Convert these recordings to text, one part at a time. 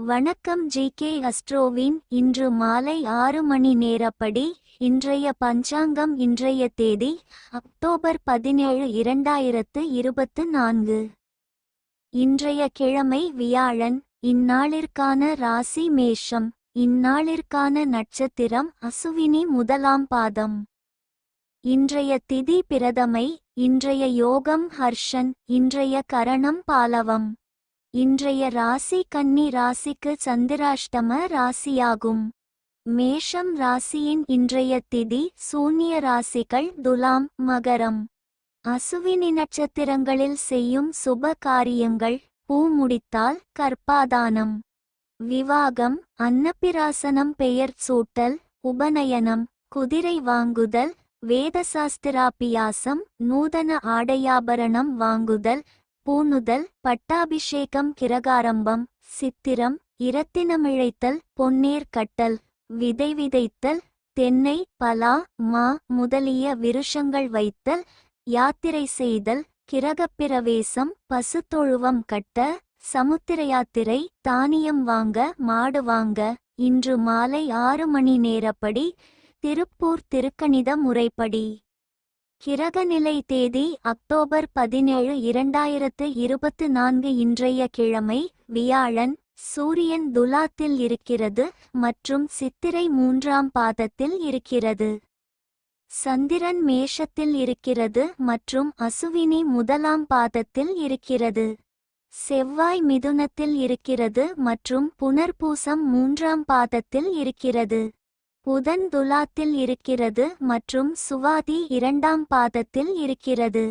வணக்கம் G K அஸ்ட்ரோவின். இன்று மாலை ஆறு மணி நேரப்படி இன்றைய பஞ்சாங்கம் இன்றைய தேதி அக்டோபர் பதினேழு இரண்டாயிரத்து இருபத்து நான்கு. இன்றைய கிழமை வியாழன் இந்நாளிற்கான ராசி மேஷம் இந்நாளிற்கான நட்சத்திரம் அசுவினி முதலாம் பாதம். இன்றைய திதி பிரதமை இன்றைய யோகம் ஹர்ஷன் இன்றைய கரணம் பாலவம். இன்றைய ராசி கன்னி ராசிக்கு சந்திராஷ்டம ராசியாகும். மேஷம் ராசியின் இன்றைய திதி சூன்ய ராசிகள் துலாம் மகரம். அசுவினி நட்சத்திரங்களில் செய்யும் சுப காரியங்கள் பூ முடித்தால் கற்பாதானம் விவாகம் அன்னப்பிராசனம் பெயர் சூட்டல் உபநயனம் குதிரை வாங்குதல் வேதசாஸ்திராபியாசம் நூதன ஆடையாபரணம் வாங்குதல் பூணுதல் பட்டாபிஷேகம் கிரகாரம்பம் சித்திரம் இரத்தினமிழைத்தல் பொன்னேர் கட்டல் விதை விதைத்தல் தென்னை பலா மா முதலிய விருஷங்கள் வைத்தல் யாத்திரை செய்தல் கிரகப்பிரவேசம் பசுத்தொழுவம் கட்ட சமுத்திர யாத்திரை தானியம் வாங்க மாடு வாங்க இன்று மாலை ஆறு மணி நேரப்படி திருப்பூர் திருக்கணித முறைப்படி. கிரகநிலை தேதி அக்டோபர் பதினேழு இரண்டாயிரத்து இருபத்து நான்கு இன்றைய கிழமை வியாழன் சூரியன் துலாத்தில் இருக்கிறது மற்றும் சித்திரை மூன்றாம் பாதத்தில் இருக்கிறது. சந்திரன் மேஷத்தில் இருக்கிறது மற்றும் அசுவினி முதலாம் பாதத்தில் இருக்கிறது. செவ்வாய் மிதுனத்தில் இருக்கிறது மற்றும் புனர்பூசம் மூன்றாம் பாதத்தில் இருக்கிறது. புதன் துலாத்தில் இருக்கிறது மற்றும் சுவாதி இரண்டாம் பாதத்தில் இருக்கிறது.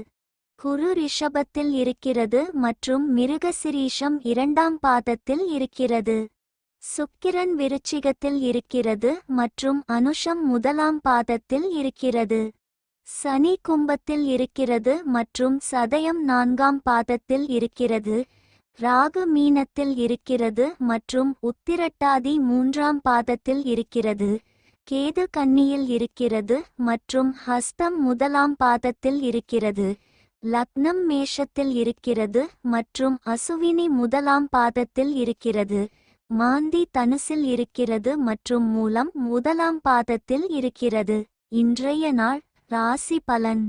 குரு ரிஷபத்தில் இருக்கிறது மற்றும் மிருகசிரீஷம் இரண்டாம் பாதத்தில் இருக்கிறது. சுக்கிரன் விருச்சிகத்தில் இருக்கிறது மற்றும் அனுஷம் முதலாம் பாதத்தில் இருக்கிறது. சனி கும்பத்தில் இருக்கிறது மற்றும் சதயம் நான்காம் பாதத்தில் இருக்கிறது. ராகு மீனத்தில் இருக்கிறது மற்றும் உத்திரட்டாதி மூன்றாம் பாதத்தில் இருக்கிறது. கேது கன்னியில் இருக்கிறது மற்றும் ஹஸ்தம் முதலாம் பாதத்தில் இருக்கிறது. லக்னம் மேஷத்தில் இருக்கிறது மற்றும் அசுவினி முதலாம் பாதத்தில் இருக்கிறது. மாந்தி தனுசில் இருக்கிறது மற்றும் மூலம் முதலாம் பாதத்தில் இருக்கிறது. இன்றைய நாள் ராசி பலன்.